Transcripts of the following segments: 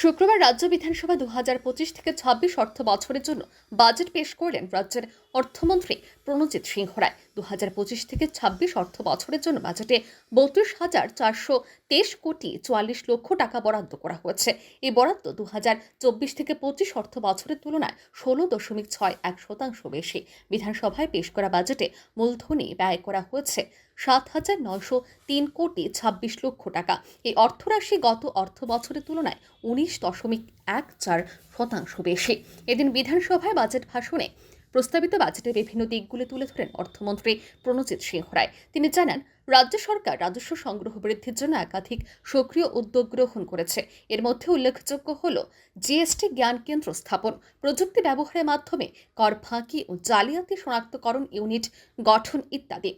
শুক্রবার রাজ্য বিধানসভা দু হাজার পঁচিশ থেকে ছাব্বিশ অর্থ বছরের জন্য বাজেট পেশ করলেন রাজ্যের অর্থমন্ত্রী প্রণজিৎ সিংহ রায়। দু হাজার পঁচিশ থেকে ছাব্বিশ অর্থ বছরের জন্য বাজেটে বত্রিশ হাজার চারশো তেইশ কোটি চুয়াল্লিশ লক্ষ টাকা বরাদ্দ করা হয়েছে। এই বরাদ্দ দু হাজার চব্বিশ থেকে পঁচিশ অর্থ বছরের তুলনায় ষোলো দশমিক ছয় এক শতাংশ বেশি। বিধানসভায় পেশ করা বাজেটে মূলধনী ব্যয় করা হয়েছে সাত হাজার নয়শো তিন কোটি ছাব্বিশ লক্ষ টাকা। এই অর্থরাশি গত অর্থ বছরের তুলনায় উনিশ দশমিক এক চার শতাংশ বেশি। এদিন বিধানসভায় বাজেট ভাষণে প্রস্তাবিত বাজেটের বিভিন্ন দিকগুলি তুলে ধরেন অর্থমন্ত্রী প্রণজিৎ সিংহ রায়। তিনি জানান, রাজ্য সরকার রাজস্ব সংগ্রহ বৃদ্ধির জন্য একাধিক সক্রিয় উদ্যোগ গ্রহণ করেছে। এর মধ্যে উল্লেখযোগ্য হল, জিএসটি জ্ঞান কেন্দ্র স্থাপন, প্রযুক্তি ব্যবহারের মাধ্যমে কর ফাঁকি ও জালিয়াতি শনাক্তকরণ ইউনিট গঠন ইত্যাদি।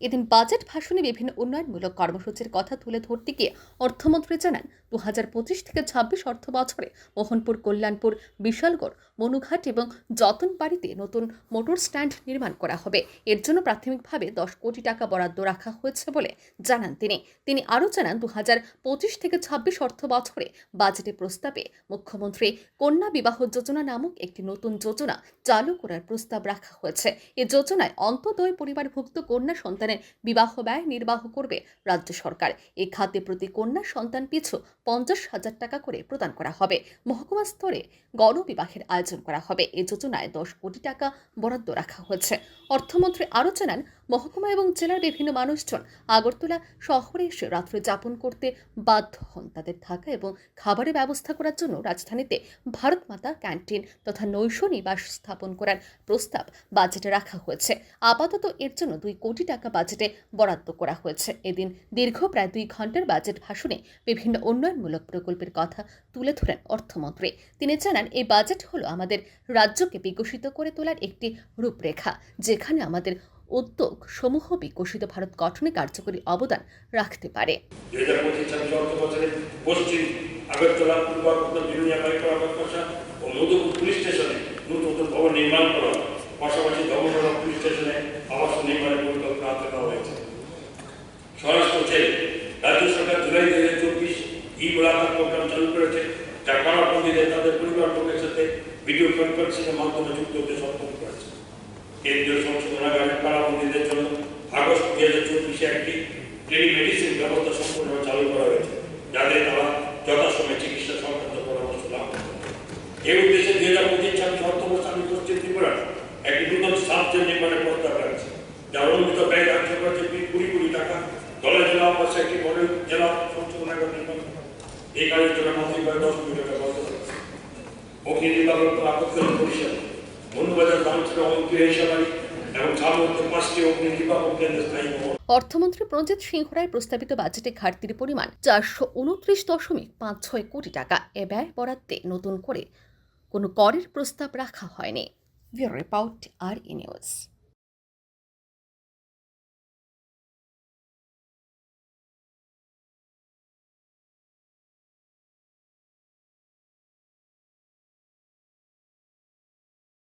এদিন বাজেট ভাষণে বিভিন্ন উন্নয়নমূলক কর্মসূচির কথা তুলে ধরতে গিয়ে অর্থমন্ত্রী জানান দু পঁচিশ থেকে ছাব্বিশ অর্থ বছরে মোহনপুর, কল্যাণপুর, বিশালগড়, মনুঘাট এবং যতনবাড়িতে নতুন মোটর স্ট্যান্ড নির্মাণ করা হবে। এর জন্য প্রাথমিকভাবে দশ কোটি টাকা বরাদ্দ রাখা হয়েছে বলে জানান তিনি। তিনি আরও জানান দু পঁচিশ থেকে ছাব্বিশ অর্থ বছরে বাজেটে প্রস্তাবে মুখ্যমন্ত্রী কন্যা বিবাহ যোজনা নামক একটি নতুন যোজনা চালু করার প্রস্তাব রাখা হয়েছে। এ যোজনায় অন্তদয় পরিবারভুক্ত কন্যা সন্তানের বিবাহ ব্যয় নির্বাহ করবে রাজ্য সরকার। এই খাতে প্রতি কন্যা সন্তান পিছু পঞ্চাশ হাজার টাকা করে প্রদান করা হবে। মহকুমা স্তরে গণবিবাহের আয়োজন করা হবে। এ যোজনায় দশ কোটি টাকা বরাদ্দ রাখা হয়েছে। অর্থমন্ত্রী আরও জানান, মহকুমা এবং জেলার বিভিন্ন মানুষজন আগরতলা শহরে এসে রাত্রে যাপন করতে বাধ্য হন। তাদের থাকা এবং খাবারের ব্যবস্থা করার জন্য রাজধানীতে ভারত মাতা ক্যান্টিন তথা নৈশ নিবাস স্থাপন করার প্রস্তাব বাজেটে রাখা হয়েছে। আপাতত এর জন্য দুই কোটি টাকা বাজেটে বরাদ্দ করা হয়েছে। এদিন দীর্ঘ প্রায় দুই ঘণ্টার বাজেট ভাষণে বিভিন্ন উন্নয়নমূলক প্রকল্পের কথা তুলে ধরেন অর্থমন্ত্রী। তিনি জানান, এই বাজেট হলো আমাদের রাজ্যকে বিকশিত করে তোলার একটি রূপরেখা, যেখানে আমাদের উদ্যোগ সমূহ বিকশিত ভারত গঠনে কার্যকরী অবদান রাখতে পারে। নতুন ভবন নির্মাণ করা হবে। পাশাপাশি ধর্মতলা পুলিশ স্টেশনে আবাস নির্মাণের পরিকল্পনা হাতে নেওয়া হয়েছে স্বরাষ্ট্র চেয়ে রাজ্য সরকার জুলাই দুই হাজার চব্বিশ ই মোলাকাত প্রোগ্রাম চালু করেছে। যা কারাবন্দীদের তাদের পরিবার লোকের সাথে ভিডিও কনফারেন্সিংয়ের মাধ্যমে যুক্ত হতে সক্ষম করেছে কেন্দ্রীয় সংশোধনাগারের কারাবন্দীদের জন্য আগস্ট দুই হাজার চব্বিশে একটি টেলিমেডিসিন ব্যবস্থা সম্পূর্ণভাবে চালু করা হয়েছে, যাতে তারা যথাসময়ে চিকিৎসা সংক্রান্ত পরামর্শ লাভ এই উদ্দেশ্যে দুই হাজার পঁচিশ ছাব্বিশ অর্থবর্ষ আমি পশ্চিম ত্রিপুরা একটি নূতন সাবজেক্ট নির্মাণের প্রস্তাব রাখছে যার অনুমিত ব্যয় ধার্য করেছে কুড়ি কোটি টাকা দলের জেলা অবশ্য একটি মডেল জেলা এই কাজের জন্য দশ কোটি টাকা বরাদ্দ অগ্নি কেন্দ্র স্থায়ী অর্থমন্ত্রী প্রণজিৎ সিংহ রায়ের প্রস্তাবিত বাজেটে ঘাটতির পরিমাণ চারশো উনত্রিশ দশমিক পাঁচ ছয় কোটি টাকা। এ ব্যয় বরাদ্দে নতুন করে কোনো করের প্রস্তাব রাখা হয়নি। Report R E news.